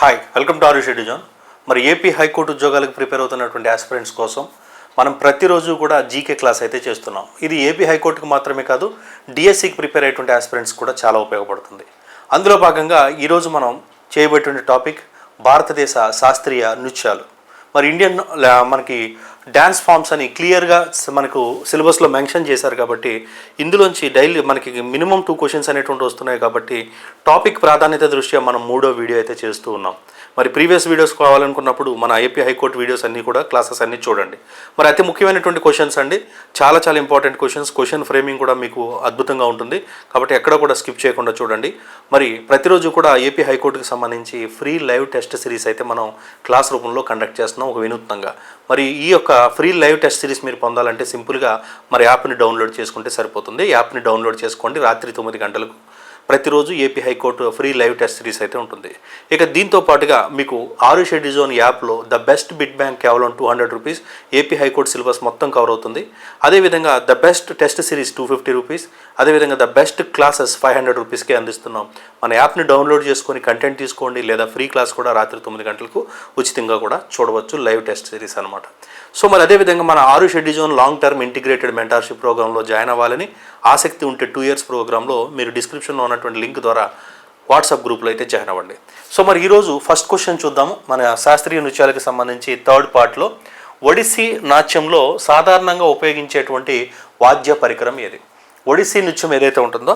Hi welcome to Aarush edu zone మరి AP high court ఉద్యోగాలకు prepare అవుతున్నటువంటి ఆస్పిరెంట్స్ కోసం మనం ప్రతిరోజు కూడా జీకే క్లాస్ అయితే చేస్తున్నాం. ఇది ఏపీ హైకోర్టుకు మాత్రమే కాదు డిఎస్సికి ప్రిపేర్ అయ్యేటువంటి ఆస్పిరెంట్స్ కూడా చాలా ఉపయోగపడుతుంది. అందులో భాగంగా ఈరోజు మనం చేయబోయేటువంటి టాపిక్ భారతదేశ శాస్త్రీయ నృత్యాలు. మరి ఇండియన్ మనకి డ్యాన్స్ ఫామ్స్ అని క్లియర్గా మనకు సిలబస్లో మెన్షన్ చేశారు కాబట్టి ఇందులోంచి డైలీ మనకి మినిమం టూ క్వశ్చన్స్ అనేటువంటి వస్తున్నాయి కాబట్టి టాపిక్ ప్రాధాన్యత దృష్ట్యా మనం మూడో వీడియో అయితే చేస్తూ ఉన్నాం. మరి ప్రీవియస్ వీడియోస్ కావాలనుకున్నప్పుడు మన ఏపీ హైకోర్టు వీడియోస్ అన్నీ కూడా క్లాసెస్ అన్నీ చూడండి. మరి అతి ముఖ్యమైనటువంటి క్వశ్చన్స్ అండి. చాలా చాలా ఇంపార్టెంట్ క్వశ్చన్స్ క్వశ్చన్ ఫ్రేమింగ్ కూడా మీకు అద్భుతంగా ఉంటుంది. కాబట్టి ఎక్కడ కూడా స్కిప్ చేయకుండా చూడండి. మరి ప్రతిరోజు కూడా ఏపీ హైకోర్టుకి సంబంధించి ఫ్రీ లైవ్ టెస్ట్ సిరీస్ అయితే మనం క్లాస్ రూపంలో కండక్ట్ చేస్తున్నాం ఒక వినూత్నంగా. మరి ఈ యొక్క ఫ్రీ లైవ్ టెస్ట్ సిరీస్ మీరు పొందాలంటే సింపుల్గా మరి యాప్ని డౌన్లోడ్ చేసుకుంటే సరిపోతుంది. యాప్ని డౌన్లోడ్ చేసుకోండి. రాత్రి తొమ్మిది గంటలకు ప్రతిరోజు AP high court free live test series అయితే ఉంటుంది. ఇక దీంతో పాటుగా మీకు ఆరు షెడ్యూ జోన్ యాప్లో ద బెస్ట్ బిడ్ బ్యాంక్ కేవలం two hundred rupees AP high court syllabus మొత్తం కవర్ అవుతుంది. అదేవిధంగా the best test series two fifty rupees అదేవిధంగా the best classes five hundred రూపీస్కే అందిస్తున్నాం. మన యాప్ని డౌన్లోడ్ చేసుకొని కంటెంట్ తీసుకోండి లేదా ఫ్రీ క్లాస్ కూడా రాత్రి తొమ్మిది గంటలకు ఉచితంగా కూడా చూడవచ్చు లైవ్ టెస్ట్ సిరీస్ అనమాట సో మరి అదేవిధంగా మన Aarush edu zone long term integrated mentorship ప్రోగ్రాంలో జాయిన్ అవ్వాలని ఆసక్తి ఉంటే టూ ఇయర్స్ ప్రోగ్రాంలో మీరు డిస్క్రిప్షన్లో ఉన్నటువంటి లింక్ ద్వారా వాట్సాప్ గ్రూప్లో అయితే జాయిన్ అవ్వండి. సో మరి ఈరోజు ఫస్ట్ క్వశ్చన్ చూద్దాము. మన శాస్త్రీయ నృత్యాలకు సంబంధించి థర్డ్ పార్ట్లో ఒడిస్సీ నాట్యంలో సాధారణంగా ఉపయోగించేటువంటి వాద్య పరికరం ఏది? ఒడిస్సీ నృత్యం ఏదైతే ఉంటుందో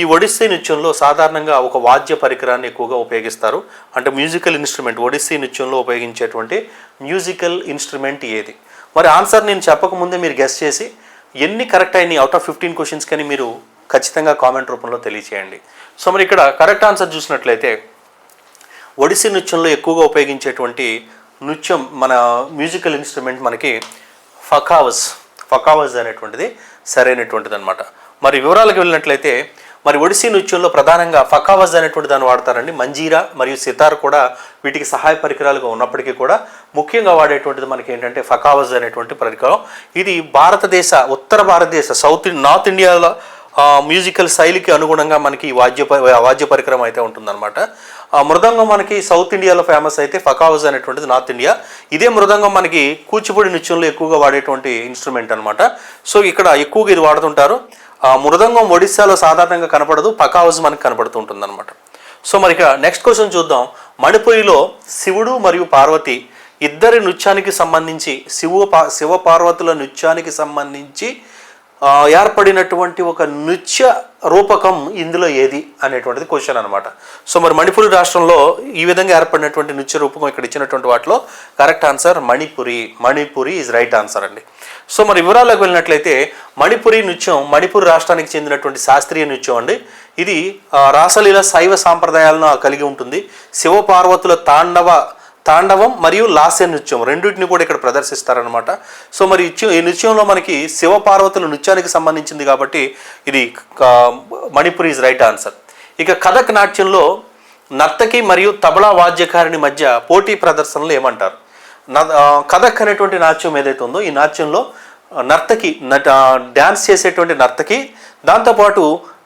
ఈ ఒడిస్సీ నృత్యంలో సాధారణంగా ఒక వాద్య పరికరాన్ని ఎక్కువగా ఉపయోగిస్తారు. అంటే మ్యూజికల్ ఇన్స్ట్రుమెంట్ ఒడిస్సీ నృత్యంలో ఉపయోగించేటువంటి మ్యూజికల్ ఇన్స్ట్రుమెంట్ ఏది? మరి ఆన్సర్ నేను చెప్పకముందే మీరు గెస్ట్ చేసి ఎన్ని కరెక్ట్ అయినాయి అవుట్ ఆఫ్ ఫిఫ్టీన్ క్వశ్చన్స్ కానీ మీరు ఖచ్చితంగా కామెంట్ రూపంలో తెలియచేయండి. సో మరి ఇక్కడ కరెక్ట్ ఆన్సర్ చూసినట్లయితే ఒడిస్సీ నృత్యంలో ఎక్కువగా ఉపయోగించేటువంటి నృత్యం మన మ్యూజికల్ ఇన్స్ట్రుమెంట్ మనకి ఫకావస్ ఫకావస్ అనేటువంటిది సరైనటువంటిది అనమాట మరి వివరాలకు వెళ్ళినట్లయితే మరి ఒడిస్సీ నృత్యంలో ప్రధానంగా ఫకావజ్ అనేటువంటి దాన్ని వాడతారండి. మంజీరా మరియు సితార్ కూడా వీటికి సహాయ పరికరాలుగా ఉన్నప్పటికీ కూడా ముఖ్యంగా వాడేటువంటిది మనకి ఏంటంటే ఫకావజ్ అనేటువంటి పరికరం. ఇది భారతదేశ ఉత్తర భారతదేశ సౌత్ నార్త్ ఇండియాలో మ్యూజికల్ శైలికి అనుగుణంగా మనకి ఈ వాద్య వాద్య పరికరం అయితే ఉంటుందన్నమాట. ఆ మృదంగం మనకి సౌత్ ఇండియాలో ఫేమస్ అయితే ఫకావజ్ అనేటువంటిది నార్త్ ఇండియా. ఇదే మృదంగం మనకి కూచిపూడి నృత్యంలో ఎక్కువగా వాడేటువంటి ఇన్స్ట్రుమెంట్ అనమాట సో ఇక్కడ ఎక్కువగా ఇది వాడుతుంటారు. ఆ మృదంగం ఒడిస్సాలో సాధారణంగా కనపడదు పకావజ్ మనకి కనపడుతూ ఉంటుంది సో మరి ఇక నెక్స్ట్ క్వశ్చన్ చూద్దాం. మణిపురిలో శివుడు మరియు పార్వతి ఇద్దరి నృత్యానికి సంబంధించి శివ పా శివపార్వతుల నృత్యానికి సంబంధించి ఏర్పడినటువంటి ఒక నృత్య రూపకం ఇందులో ఏది అనేటువంటిది క్వశ్చన్ అనమాట సో మరి మణిపురి రాష్ట్రంలో ఈ విధంగా ఏర్పడినటువంటి నృత్య రూపకం ఇక్కడ ఇచ్చినటువంటి వాటిలో correct answer Manipuri. Manipuri is right answer అండి. సో మరి వివరాల్లోకి వెళ్ళినట్లయితే మణిపురి నృత్యం మణిపూర్ రాష్ట్రానికి చెందినటువంటి శాస్త్రీయ నృత్యం అండి. ఇది రాసలీల శైవ సాంప్రదాయాలను కలిగి ఉంటుంది. శివపార్వతుల తాండవ తాండవం మరియు లాస్య నృత్యం. రెండింటిని కూడా ఇక్కడ ప్రదర్శిస్తారనమాట సో మరి ఈ నృత్యంలో మనకి శివపార్వతుల నృత్యానికి సంబంధించింది కాబట్టి ఇది మణిపురి ఈజ్ రైట్ ఆన్సర్ ఇక కథక్ నాట్యంలో నర్తకి మరియు తబలా వాద్యకారిణి మధ్య పోటీ ప్రదర్శనలు ఏమంటారు? కథక్ అనేటువంటి నాట్యం ఏదైతే ఉందో ఈ నాట్యంలో నర్తకి నట డ్యాన్స్ చేసేటువంటి నర్తకి దాంతోపాటు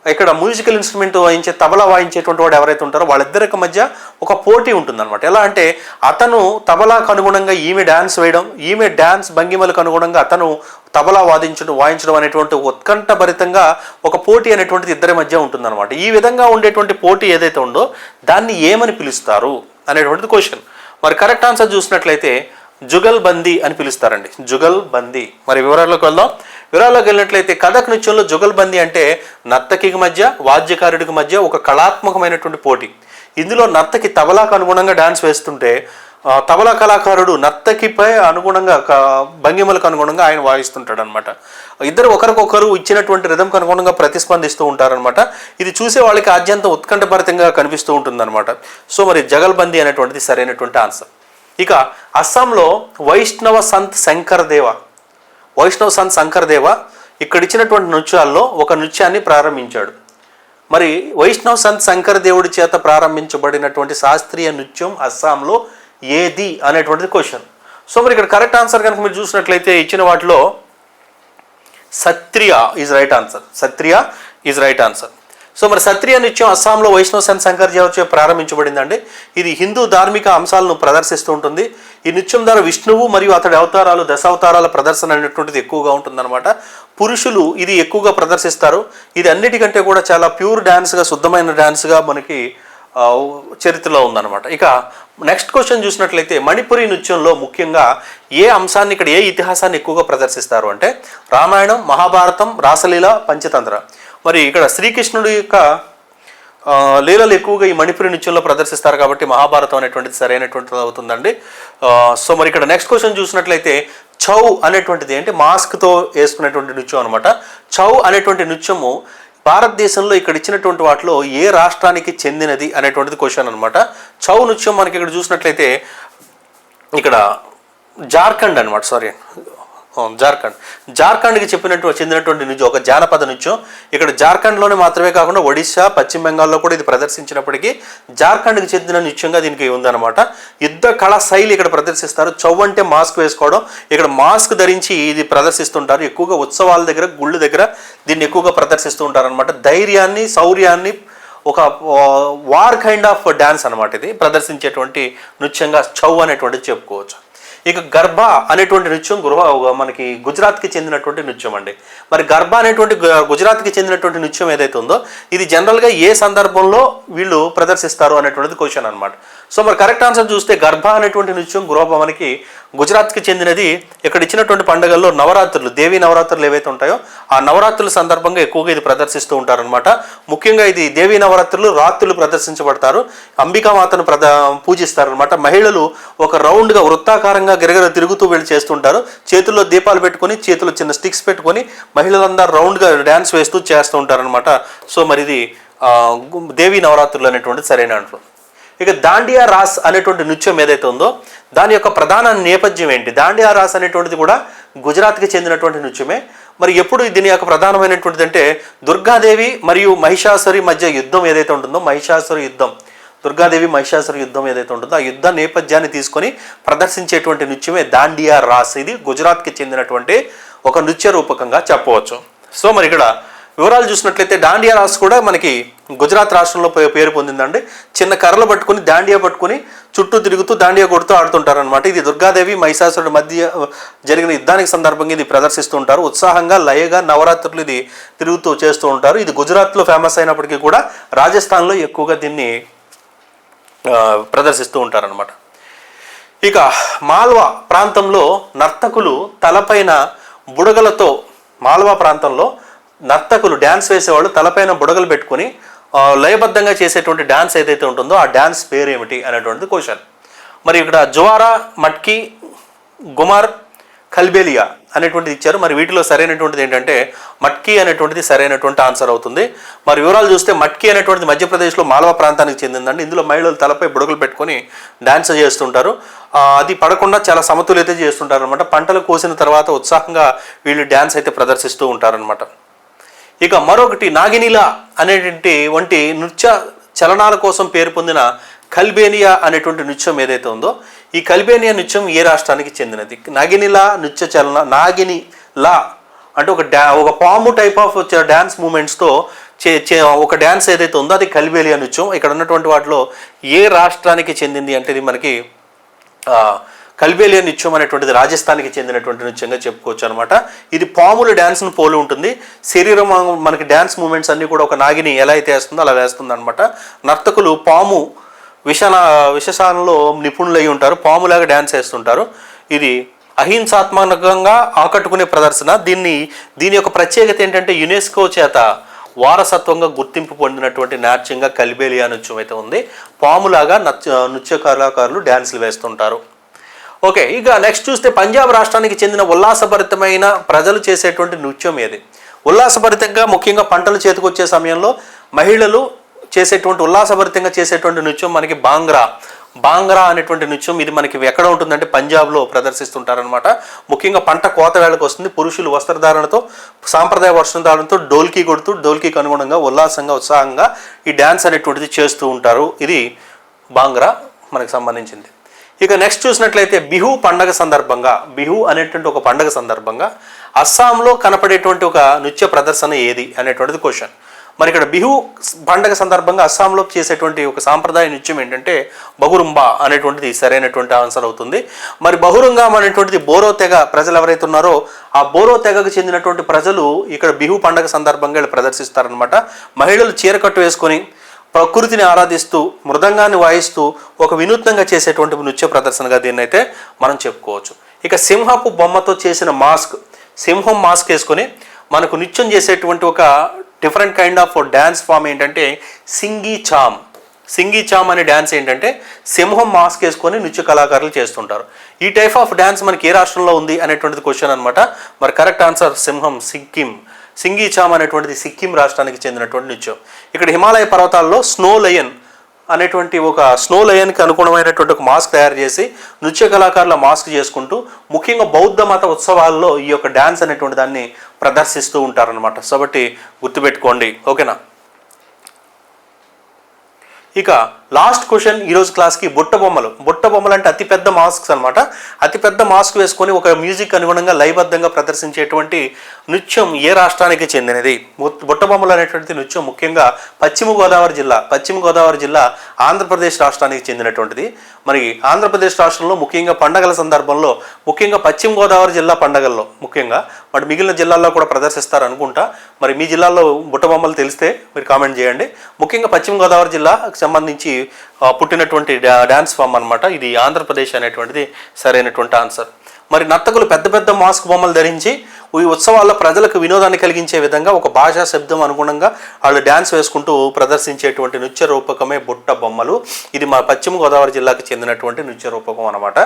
ఇక్కడ మ్యూజికల్ ఇన్స్ట్రుమెంట్ వాయించే తబలా వాయించేటువంటి వాడు ఎవరైతే ఉంటారో వాళ్ళిద్దరికి మధ్య ఒక పోటీ ఉంటుందన్నమాట. ఎలా అంటే అతను తబలాకు అనుగుణంగా ఈమె డ్యాన్స్ వేయడం ఈమె డ్యాన్స్ భంగిమలకు అనుగుణంగా అతను తబలా వాదించడం వాయించడం అనేటువంటి ఉత్కంఠభరితంగా ఒక పోటీ అనేటువంటిది ఇద్దరి మధ్య ఉంటుందన్నమాట. ఈ విధంగా ఉండేటువంటి పోటీ ఏదైతే ఉందో దాన్ని ఏమని పిలుస్తారు అనేటువంటిది క్వశ్చన్ మరి కరెక్ట్ ఆన్సర్ చూసినట్లయితే జుగల్ బందీ అని పిలుస్తారండి. జుగల్ బందీ మరి వివరాల్లోకి వెళ్దాం. వివరాల్లోకి వెళ్ళినట్లయితే కథక్ నృత్యంలో జుగల్ బందీ అంటే నర్తకికి మధ్య వాద్యకారుడికి మధ్య ఒక కళాత్మకమైనటువంటి పోటీ. ఇందులో నర్తకి తబలాకు అనుగుణంగా డాన్స్ వేస్తుంటే తబలా కళాకారుడు నర్తకిపై అనుగుణంగా భంగిమలకు అనుగుణంగా ఆయన వాయిస్తుంటాడు అనమాట ఇద్దరు ఒకరికొకరు ఇచ్చినటువంటి రిధంకు అనుగుణంగా ప్రతిస్పందిస్తూ ఉంటారనమాట. ఇది చూసే వాళ్ళకి ఆద్యంత ఉత్కంఠభరితంగా కనిపిస్తూ ఉంటుందన్నమాట సో మరి జగల్బందీ అనేటువంటిది సరైనటువంటి ఆన్సర్. ఇక అస్సాంలో వైష్ణవ సంత్ శంకర్ దేవ. వైష్ణవ సంత్ శంకర్ దేవ ఇక్కడ ఇచ్చినటువంటి నృత్యాల్లో ఒక నృత్యాన్ని ప్రారంభించాడు. మరి వైష్ణవ సంత్ శంకర్ దేవుడి చేత ప్రారంభించబడినటువంటి శాస్త్రీయ నృత్యం అస్సాంలో ఏది అనేటువంటిది క్వశ్చన్. సో మరి ఇక్కడ కరెక్ట్ ఆన్సర్ కనుక మీరు చూసినట్లయితే ఇచ్చిన వాటిలో Sattriya is right answer. Sattriya is right answer. So మరి సత్రియ నృత్యం అస్సాంలో వైష్ణవ సెన్ శంకర్ చే ప్రారంభించబడిందండి. ఇది హిందూ ధార్మిక అంశాలను ప్రదర్శిస్తూ ఉంటుంది. ఈ నృత్యం ద్వారా విష్ణువు మరియు అతడి అవతారాలు దశావతారాల ప్రదర్శన అనేటువంటిది ఎక్కువగా ఉంటుందన్నమాట. పురుషులు ఇది ఎక్కువగా ప్రదర్శిస్తారు. ఇది అన్నిటికంటే కూడా చాలా ప్యూర్ డ్యాన్స్గా శుద్ధమైన డ్యాన్స్గా మనకి చరిత్రలో ఉందన్నమాట. ఇక నెక్స్ట్ క్వశ్చన్ చూసినట్లయితే మణిపురి నృత్యంలో ముఖ్యంగా ఏ అంశాన్ని ఇక్కడ ఏ ఇతిహాసాన్ని ఎక్కువగా ప్రదర్శిస్తారు అంటే రామాయణం మహాభారతం రాసలీల పంచతంత్ర. మరి ఇక్కడ శ్రీకృష్ణుడి యొక్క లీలలు ఎక్కువగా ఈ మణిపురి నృత్యంలో ప్రదర్శిస్తారు కాబట్టి మహాభారతం అనేటువంటిది సరైనటువంటిది అవుతుందండి. సో మరి ఇక్కడ నెక్స్ట్ క్వశ్చన్ చూసినట్లయితే చౌ అనేటువంటిది ఏంటి మాస్క్తో వేసుకునేటువంటి నృత్యం అనమాట చౌ అనేటువంటి నృత్యము భారతదేశంలో ఇక్కడ ఇచ్చినటువంటి వాటిలో ఏ రాష్ట్రానికి చెందినది అనేటువంటిది క్వశ్చన్ అనమాట చౌ నృత్యం మనకి ఇక్కడ చూసినట్లయితే ఇక్కడ జార్ఖండ్ అనమాట సారీ జార్ఖండ్. జార్ఖండ్కి చెప్పినట్టు చెందినటువంటి నృత్యం ఒక జానపద నృత్యం. ఇక్కడ జార్ఖండ్లోనే మాత్రమే కాకుండా ఒడిశా పశ్చిమ బెంగాల్లో కూడా ఇది ప్రదర్శించినప్పటికీ జార్ఖండ్కి చెందిన నృత్యంగా దీనికి ఉందన్నమాట. యుద్ధ కళా శైలి ఇక్కడ ప్రదర్శిస్తారు. చౌ అంటే మాస్క్ వేసుకోవడం. ఇక్కడ మాస్క్ ధరించి ఇది ప్రదర్శిస్తుంటారు. ఎక్కువగా ఉత్సవాల దగ్గర గుళ్ళు దగ్గర దీన్ని ఎక్కువగా ప్రదర్శిస్తూ ఉంటారనమాట ధైర్యాన్ని శౌర్యాన్ని ఒక వార్ కైండ్ ఆఫ్ డ్యాన్స్ అనమాట ఇది. ప్రదర్శించేటువంటి నృత్యంగా చౌ అనేటువంటిది చెప్పుకోవచ్చు. ఇక గర్భ అనేటువంటి నృత్యం గృహ మనకి గుజరాత్కి చెందినటువంటి నృత్యం అండి. మరి గర్భ అనేటువంటి గుజరాత్కి చెందినటువంటి నృత్యం ఏదైతే ఉందో ఇది జనరల్గా ఏ సందర్భంలో వీళ్ళు ప్రదర్శిస్తారు అనేటువంటిది క్వశ్చన్ అనమాట సో మరి కరెక్ట్ ఆన్సర్ చూస్తే గర్భ అనేటువంటి నృత్యం గృహ మనకి గుజరాత్కి చెందినది. ఇక్కడ ఇచ్చినటువంటి పండుగల్లో నవరాత్రులు దేవి నవరాత్రులు ఏవైతే ఉంటాయో ఆ నవరాత్రుల సందర్భంగా ఎక్కువగా ఇది ప్రదర్శిస్తూ ఉంటారనమాట ముఖ్యంగా ఇది దేవి నవరాత్రులు రాత్రులు ప్రదర్శించబడతారు. అంబికామాతను ప్రద పూజిస్తారనమాట మహిళలు ఒక రౌండ్గా వృత్తాకారంగా గిరగిర తిరుగుతూ వీళ్ళు చేస్తుంటారు. చేతుల్లో దీపాలు పెట్టుకొని చేతుల్లో చిన్న స్టిక్స్ పెట్టుకొని మహిళలందరూ రౌండ్గా డ్యాన్స్ వేస్తూ చేస్తూ ఉంటారనమాట సో మరి ఇది దేవి నవరాత్రులు అనేటువంటి సరైన అంటారు ఇక దాండియా రాస్ అనేటువంటి నృత్యం ఏదైతే ఉందో దాని యొక్క ప్రధాన నేపథ్యం ఏంటి? దాండియా రాస్ అనేటువంటిది కూడా గుజరాత్కి చెందినటువంటి నృత్యమే. మరి ఎప్పుడు దీని యొక్క ప్రధానమైనటువంటిది అంటే దుర్గాదేవి మరియు మహిషాసురి మధ్య యుద్ధం ఏదైతే ఉంటుందో మహిషాసురి యుద్ధం దుర్గాదేవి మహిషాసుర యుద్ధం ఏదైతే ఉంటుందో ఆ యుద్ధ నేపథ్యాన్ని తీసుకొని ప్రదర్శించేటువంటి నృత్యమే దాండియా రాస్. ఇది గుజరాత్కి చెందినటువంటి ఒక నృత్య రూపకంగా చెప్పవచ్చు. సో మరి ఇక్కడ వివరాలు చూసినట్లయితే దాండియా రాస్ కూడా మనకి గుజరాత్ రాష్ట్రంలో పేరు పొందిందండి. చిన్న కర్రలు పట్టుకుని దాండియా పట్టుకుని చుట్టూ తిరుగుతూ దాండియా కొడుతూ ఆడుతుంటారనమాట ఇది దుర్గాదేవి మహిషాసురుడి మధ్య జరిగిన యుద్ధానికి సందర్భంగా ఇది ప్రదర్శిస్తూ ఉంటారు ఉత్సాహంగా లయగా నవరాత్రులు ఇది తిరుగుతూ చేస్తూ ఉంటారు. ఇది గుజరాత్లో ఫేమస్ అయినప్పటికీ కూడా రాజస్థాన్లో ఎక్కువగా దీన్ని ప్రదర్శిస్తూ ఉంటారనమాట ఇక మాల్వా ప్రాంతంలో నర్తకులు తలపైన బుడగలతో మాల్వా ప్రాంతంలో నర్తకులు డ్యాన్స్ వేసేవాళ్ళు తలపైన బుడగలు పెట్టుకొని లయబద్ధంగా చేసేటువంటి డ్యాన్స్ ఏదైతే ఉంటుందో ఆ డ్యాన్స్ పేరు ఏమిటి అనేటువంటిది క్వశ్చన్. మరి ఇక్కడ జువారా మట్కి గుమార్ కల్బేలియా అనేటువంటిది ఇచ్చారు. మరి వీటిలో సరైనటువంటిది ఏంటంటే మట్కి అనేటువంటిది సరైనటువంటి ఆన్సర్ అవుతుంది. మరి వివరాలు చూస్తే మట్కి అనేటువంటిది మధ్యప్రదేశ్లో మాలవ ప్రాంతానికి చెందిందండి. ఇందులో మహిళలు తలపై బుడగలు పెట్టుకొని డ్యాన్స్ చేస్తుంటారు. అది పడకుండా చాలా సమతుల్యత చేస్తుంటారు అనమాట పంటలు కోసిన తర్వాత ఉత్సాహంగా వీళ్ళు డ్యాన్స్ అయితే ప్రదర్శిస్తూ ఉంటారనమాట ఇక మరొకటి నాగినిల అనేటువంటి వంటి నృత్య చలనాల కోసం పేరు పొందిన కల్బేనియా అనేటువంటి నృత్యం ఏదైతే ఉందో ఈ కల్బేనియా నృత్యం ఏ రాష్ట్రానికి చెందినది? నాగినిలా నృత్య చలన నాగిని లా అంటే ఒక డా ఒక పాము టైప్ ఆఫ్ డ్యాన్స్ మూమెంట్స్తో చే చే ఒక డ్యాన్స్ ఏదైతే ఉందో అది కల్బేనియా నృత్యం. ఇక్కడ ఉన్నటువంటి వాటిలో ఏ రాష్ట్రానికి చెందింది అంటే ఇది మనకి కల్బేలియా నృత్యం అనేటువంటిది రాజస్థాన్కి చెందినటువంటి నృత్యంగా చెప్పుకోవచ్చు అనమాట ఇది పాముల డ్యాన్స్ను పోలి ఉంటుంది. శరీరం మనకి డ్యాన్స్ మూమెంట్స్ అన్నీ కూడా ఒక నాగిని ఎలా అయితే వేస్తుందో అలా వేస్తుంది అనమాట నర్తకులు పాము విషన విషసానంలో నిపుణులై ఉంటారు. పాములాగా డ్యాన్స్ వేస్తుంటారు. ఇది అహింసాత్మకంగా ఆకట్టుకునే ప్రదర్శన. దీన్ని దీని యొక్క ప్రత్యేకత ఏంటంటే యునెస్కో చేత వారసత్వంగా గుర్తింపు పొందినటువంటి నాట్యంగా కల్బేలియా నృత్యం అయితే ఉంది. పాములాగా నృత్య నృత్య కళాకారులు డ్యాన్సులు వేస్తుంటారు. ఓకే ఇక నెక్స్ట్ చూస్తే పంజాబ్ రాష్ట్రానికి చెందిన ఉల్లాసభరితమైన ప్రజలు చేసేటువంటి నృత్యం ఏది? ఉల్లాసభరితంగా ముఖ్యంగా పంటలు చేతికొచ్చే సమయంలో మహిళలు చేసేటువంటి ఉల్లాసభరితంగా చేసేటువంటి నృత్యం మనకి బాంగ్రా. బాంగ్రా అనేటువంటి నృత్యం ఇది మనకి ఎక్కడ ఉంటుందంటే పంజాబ్లో ప్రదర్శిస్తుంటారనమాట ముఖ్యంగా పంట కోత వేళకు వస్తుంది. పురుషులు వస్త్రధారణతో సాంప్రదాయ వస్త్రధారణతో డోల్కీ కొడుతూ డోల్కీకి అనుగుణంగా ఉల్లాసంగా ఉత్సాహంగా ఈ డ్యాన్స్ అనేటువంటిది చేస్తూ ఉంటారు. ఇది బాంగ్రా మనకి సంబంధించింది. ఇక నెక్స్ట్ చూసినట్లయితే బిహు పండగ సందర్భంగా బిహు అనేటువంటి ఒక పండగ సందర్భంగా అస్సాంలో కనపడేటువంటి ఒక నృత్య ప్రదర్శన ఏది అనేటువంటిది క్వశ్చన్ మరి ఇక్కడ బిహు పండగ సందర్భంగా అస్సాంలో చేసేటువంటి ఒక సాంప్రదాయ నృత్యం ఏంటంటే బహురుంబా అనేటువంటిది సరైనటువంటి ఆన్సర్ అవుతుంది. మరి బహురుంగం అనేటువంటిది బోరో తెగ ప్రజలు ఎవరైతే ఉన్నారో ఆ బోరో తెగకు చెందినటువంటి ప్రజలు ఇక్కడ బిహు పండగ సందర్భంగా వీళ్ళు ప్రదర్శిస్తారనమాట మహిళలు చీరకట్టు వేసుకొని ప్రకృతిని ఆరాధిస్తూ మృదంగాన్ని వాయిస్తూ ఒక వినూత్నంగా చేసేటువంటి నృత్య ప్రదర్శనగా దీన్ని అయితే మనం చెప్పుకోవచ్చు. ఇక సింహపు బొమ్మతో చేసిన మాస్క్ సింహం మాస్క్ వేసుకొని మనకు నృత్యం చేసేటువంటి ఒక different kind of dance form ఏంటంటే సింగీ చామ్. సింగీ చామ్ అనే డ్యాన్స్ ఏంటంటే సింహం మాస్క్ వేసుకొని నృత్య కళాకారులు చేస్తుంటారు. ఈ టైప్ ఆఫ్ డ్యాన్స్ మనకి ఏ రాష్ట్రంలో ఉంది అనేటువంటిది క్వశ్చన్ అనమాట మరి కరెక్ట్ ఆన్సర్ సింహం సిక్కిం సింగీచామ్ అనేటువంటిది సిక్కిం రాష్ట్రానికి చెందినటువంటి నృత్యం. ఇక్కడ హిమాలయ పర్వతాల్లో స్నో లయన్ అనేటువంటి ఒక స్నో లయన్కి అనుగుణమైనటువంటి ఒక మాస్క్ తయారు చేసి నృత్య కళాకారుల మాస్క్ చేసుకుంటూ ముఖ్యంగా బౌద్ధ మత ఉత్సవాల్లో ఈ యొక్క డ్యాన్స్ అనేటువంటి దాన్ని ప్రదర్శిస్తూ ఉంటారనమాట కాబట్టి గుర్తుపెట్టుకోండి. ఓకేనా? ఇక లాస్ట్ క్వశ్చన్ ఈరోజు క్లాస్కి బుట్ట బొమ్మలు. బుట్ట బొమ్మలు అంటే అతిపెద్ద మాస్క్స్ అనమాట అతిపెద్ద మాస్క్ వేసుకొని ఒక మ్యూజిక్ అనుగుణంగా లయబద్ధంగా ప్రదర్శించేటువంటి నృత్యం ఏ రాష్ట్రానికి చెందినది? బుట్టబొమ్మలు అనేటువంటిది అనేటువంటి నృత్యం ముఖ్యంగా పశ్చిమ గోదావరి జిల్లా పశ్చిమ గోదావరి జిల్లా ఆంధ్రప్రదేశ్ రాష్ట్రానికి చెందినటువంటిది. మరి ఆంధ్రప్రదేశ్ రాష్ట్రంలో ముఖ్యంగా పండగల సందర్భంలో ముఖ్యంగా పశ్చిమ గోదావరి జిల్లా పండగల్లో ముఖ్యంగా మరి మిగిలిన జిల్లాల్లో కూడా ప్రదర్శిస్తారు అనుకుంటా. మరి మీ జిల్లాలో బుట్ట బొమ్మలు తెలిస్తే మీరు కామెంట్ చేయండి. ముఖ్యంగా పశ్చిమ గోదావరి జిల్లాకు సంబంధించి పుట్టినటువంటి డా- ఫామ్ అనమాట ఇది ఆంధ్రప్రదేశ్ అనేటువంటిది సరైనటువంటి ఆన్సర్. మరి నర్తకులు పెద్ద పెద్ద మాస్క్ బొమ్మలు ధరించి ఈ ఉత్సవాల్లో ప్రజలకు వినోదాన్ని కలిగించే విధంగా ఒక భాషా శబ్దం అనుగుణంగా వాళ్ళు డ్యాన్స్ వేసుకుంటూ ప్రదర్శించేటువంటి నృత్య రూపకమే బుట్ట బొమ్మలు. ఇది మా పశ్చిమ గోదావరి జిల్లాకు చెందినటువంటి నృత్య రూపకం అనమాట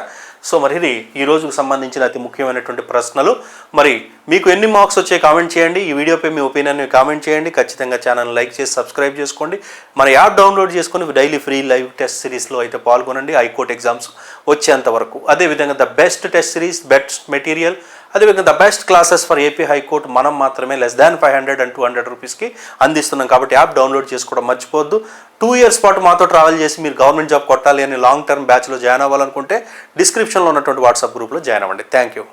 సో మరి ఇది ఈ రోజుకు సంబంధించిన అతి ముఖ్యమైనటువంటి ప్రశ్నలు. మరి మీకు ఎన్ని మార్క్స్ వచ్చాయి కామెంట్ చేయండి. ఈ వీడియోపై మీ ఒపీనియన్ కామెంట్ చేయండి. ఖచ్చితంగా ఛానల్ లైక్ చేసి సబ్స్క్రైబ్ చేసుకోండి. మన యాప్ డౌన్లోడ్ చేసుకొని డైలీ ఫ్రీ లైవ్ టెస్ట్ సిరీస్లో అయితే పాల్గొనండి. హైకోర్ట్ ఎగ్జామ్స్ వచ్చేంత వరకు. అదేవిధంగా the best test series best material అదేవిధంగా the best classes for AP high court మనం మాత్రమే less than five hundred and two hundred రూపీస్కి అందిస్తున్నాం కాబట్టి యాప్ డౌన్లోడ్ చేసుకోవడం మర్చిపోవద్దు. టూ ఇయర్స్ పాటు మాతో ట్రావెల్ చేసి మీరు గవర్నమెంట్ జాబ్ కొట్టాలి అని లాంగ్ టర్మ్ బ్యాచ్లో జాయిన్ అవ్వాలనుకుంటే డిస్క్రిప్షన్లో ఉన్నటువంటి వాట్సాప్ గ్రూప్లో జాయిన్ అవ్వండి. Thank you